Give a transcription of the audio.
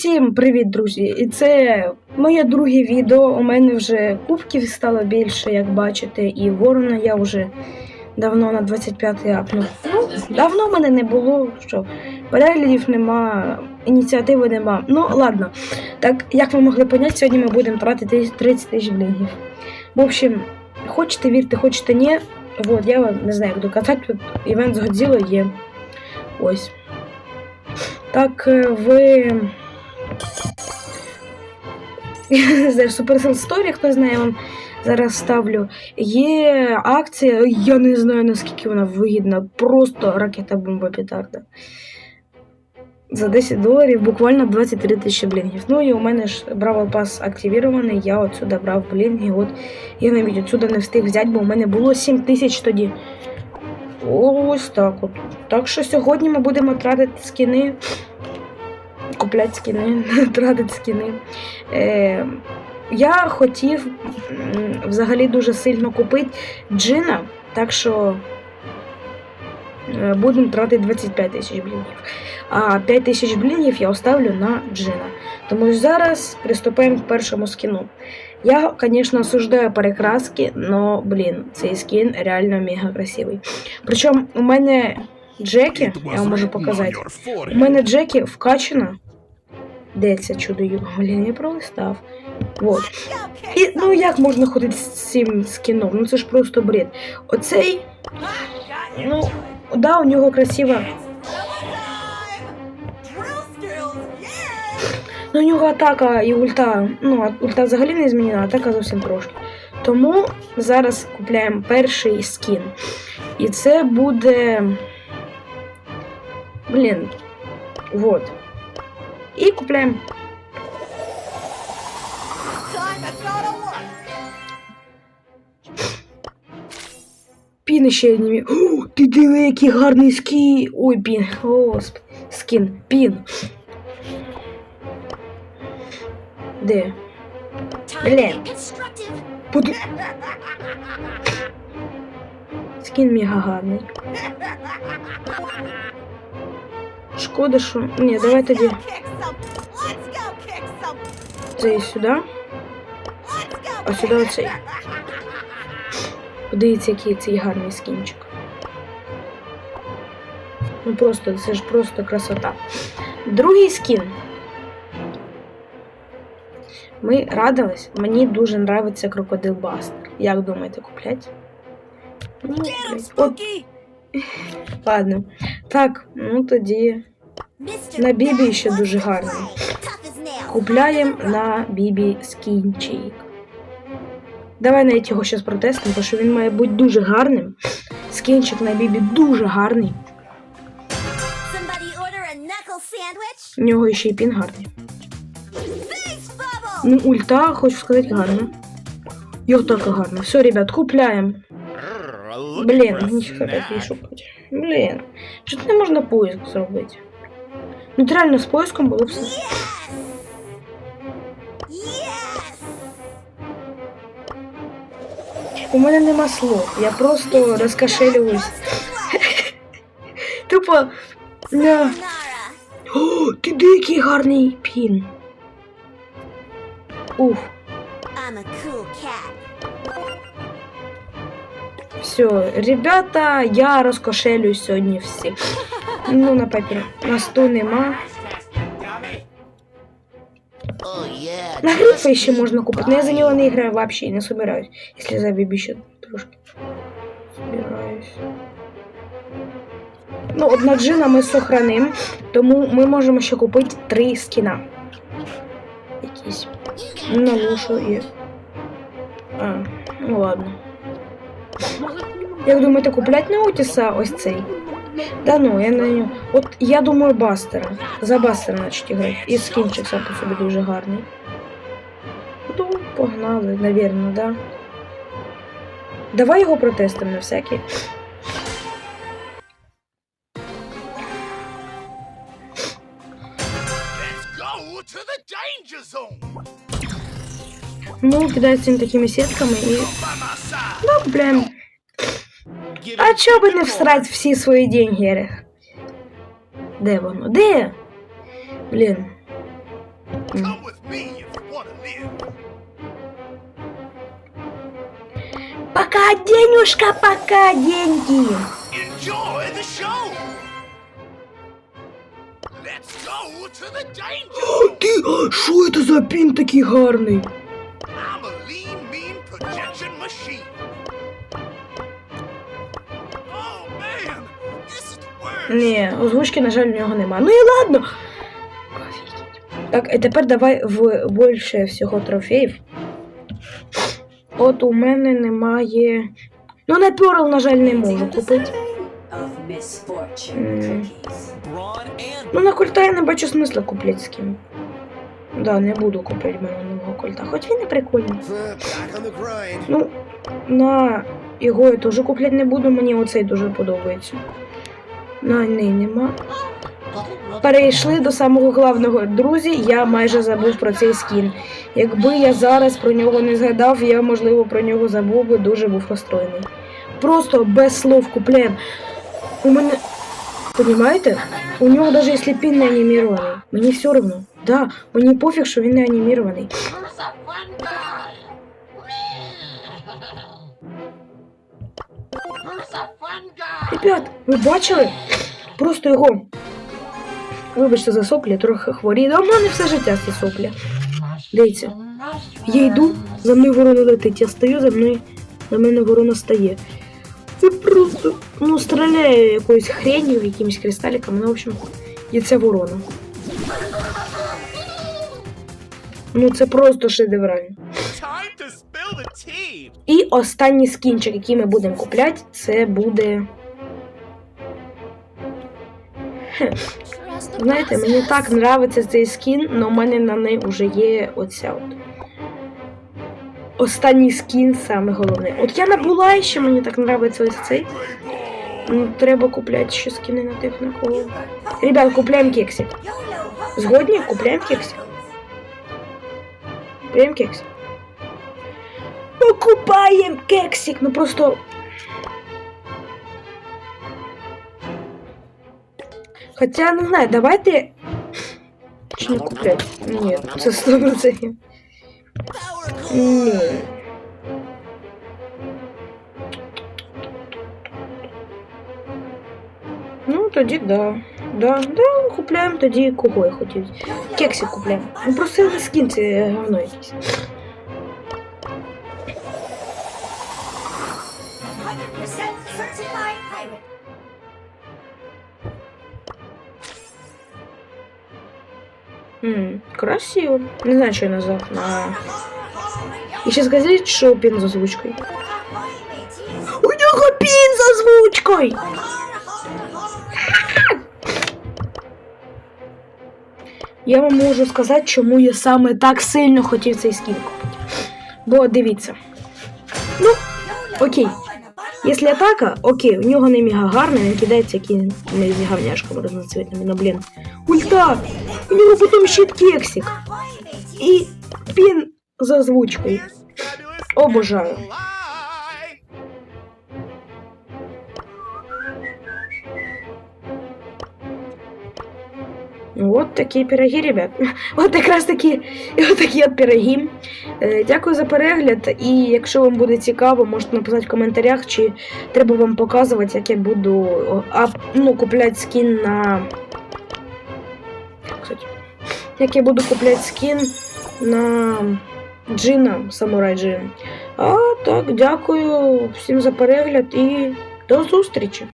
Усім привіт, друзі! І це моє друге відео. У мене вже кубків стало більше, як бачите, і ворона я вже давно на 25-й апнув. Ну, давно мене не було, що переглядів нема, ініціативи нема. Ну, ладно. Так, як ви могли поняти, сьогодні ми будемо тратити 30 тисяч блінгів. В общем, хочете вірте, хочете ні. Вот, я вам не знаю, як доказати, тут івент з Годзілою є. Ось. Так, е, ви. Не Supercell Story, хто знає, я вам зараз ставлю. Є акція, я не знаю наскільки вона вигідна, просто ракета бомба петарда. За 10 доларів буквально 23 тисячі блінгів. Ну і у мене ж Бравл Пас активірований, я отсюда брав блінги. От я навіть отсюда не встиг взяти, бо у мене було 7 тисяч тоді. Ось так от. Так що сьогодні ми будемо тратити скіни. Купляти скіни, тратити скіни. Е, я хотів взагалі дуже сильно купити джина, так що е, будемо тратити 25 тисяч блінів. А 5 тисяч блінів я оставлю на джина. Тому зараз приступаємо к першому скіну. Я, звісно, осуждаю перекраски, но, блін, цей скін реально мега красивий. Причому у мене Джекі, я вам можу показати. У мене Джекі вкачана. Де це чудо? Блін, я пролистав. Вот. І ну як можна ходити з цим скіном? Ну це ж просто бред. Оцей, ну, да, у нього красива. Ну, у нього атака і ульта. Ну, ульта взагалі не змінена, атака зовсім трошки. Тому зараз купляємо перший скін. І це буде. Блін. Вот. І купляємо. Пін ще одні. О, ти диви, який гарний скін. Ой, пін. Господи. Скін. Пін. Де? Блін. Буду... Скін мега гарний. Шкода, що. Ні, давай тоді цей сюди, а сюди оцей. Подивіться, який цей гарний скінчик. Ну просто, це ж просто красота. Другий скін. Ми радились. Мені дуже нравиться крокодил Бастер. Як думаєте, куплять? Ну. От, ладно. Так, ну тоді На Бібі ще дуже гарний. купляємо на Бібі скінчик. Давай навіть його зараз протестимо, тому що він має бути дуже гарним. Скінчик на Бібі дуже гарний. У нього ще й пін гарний. Ну, ульта, хочу сказати, гарна. І атака гарна. Все, ребят, купляємо. Блін, нічого такий шукати. Блін, тут не можна поиск зробити? Ну, реально з поиском було все. У мене нема слов, я просто розкашелююсь. Тупо. На. О, ти дикий гарний пін. Уф, все, ребята, я розкошелююсь сьогодні всі. Ну, на папір. На сто нема. На грифа ще можна купити, но я за него не играю вообще не собираюсь. Если за Биби еще трошки собираюсь. Ну, от на джина ми сохраним, тому ми можемо ще купити три скіна. Якісь. На лушу і. А, ну ладно. Як думаєте, купляти на Отіса ось цей? Да ну, я на нього. От я думаю Бастера. За Бастера значить грати. І скінчик сам по собі дуже гарний. Ну, погнали, навірно, да. Давай його протестимо на всякий. Ну, кидається він такими сітками і. Ну, купляємо. А чого би не всрать всі свої деньги? Де воно? Де? Блін. Come with me if you want to live. Пока, денюшка, пока, деньги. Enjoy the show. Let's go to the danger zone. Ти, що це за пін такий гарний? Ні, озвучки, на жаль, у нього нема. Ну і ладно. Так, і тепер давай в більше всього трофеїв. От у мене немає. Ну, на Перл, на жаль, не можу купити. Ну, на культа я не бачу смисла купляти скін. Да, не буду купляти мене нового культа. Хоч він і прикольний. Ну, на його я теж купляти не буду, мені оцей дуже подобається. На неї нема. Перейшли до самого главного. Друзі, я майже забув про цей скін. Якби я зараз про нього не згадав, я, можливо, про нього забув би, дуже був розстроєний. Просто без слов купляємо. У мене. Понімаєте? У нього навіть якщо не анімірований. Мені все одно. Да, мені пофіг, що він не анімірований. Ребят, ви бачили? Просто його. Вибачте за соплі, трохи хворі. Да в мене все життя ці соплі. Дивіться. Я йду, за мною ворона летить. Я стою, за мною за мене ворона стає. Це просто ну, стріляє якоюсь хренью, якимось кристаліком. Ну, в общем, і це ворона. Ну, це просто шедеврально. І останній скінчик, який ми будемо купляти, це буде. Знаєте, мені так нравиться цей скін, але в мене на неї вже є оця от. Останній скін саме головне. От я набула ще мені так нравиться ось цей. Ну, треба купляти ще скіни на тих. Ребят, купляємо кексик. Згодні? Купляємо кексик. Купляємо кексик. Покупаємо кексик. Ну просто. Хоча, не знаю, давайте. Чи не купляти? Ні, це 100%. Ні. Ну, тоді да. Да, да, купляємо тоді кого я хотів. Кексик купляємо. Ну просто не скін, це говно якесь. М, красиво. Не знаю, що я назвав. А... І ще скажіть, що пін з озвучкою. У нього пін з озвучкою! Я вам можу сказати, чому я саме так сильно хотів цей скін купити. Бо дивіться. Ну, окей. Якщо атака, окей, у нього не мега гарный, він кидається якимись говняшками разноцветными, но блін. Ульта! У нього потім щит кексик. І пін за озвучкою. Обожаю. Вот такі пироги, ребят. От якраз такі, от такі от пироги. Е, Дякую за перегляд. І якщо вам буде цікаво, можете написати в коментарях, чи треба вам показувати, як я буду ну, купляти скін на. Як я буду купляти скін на Джина, Самурай Джин. А так, дякую всім за перегляд і до зустрічі!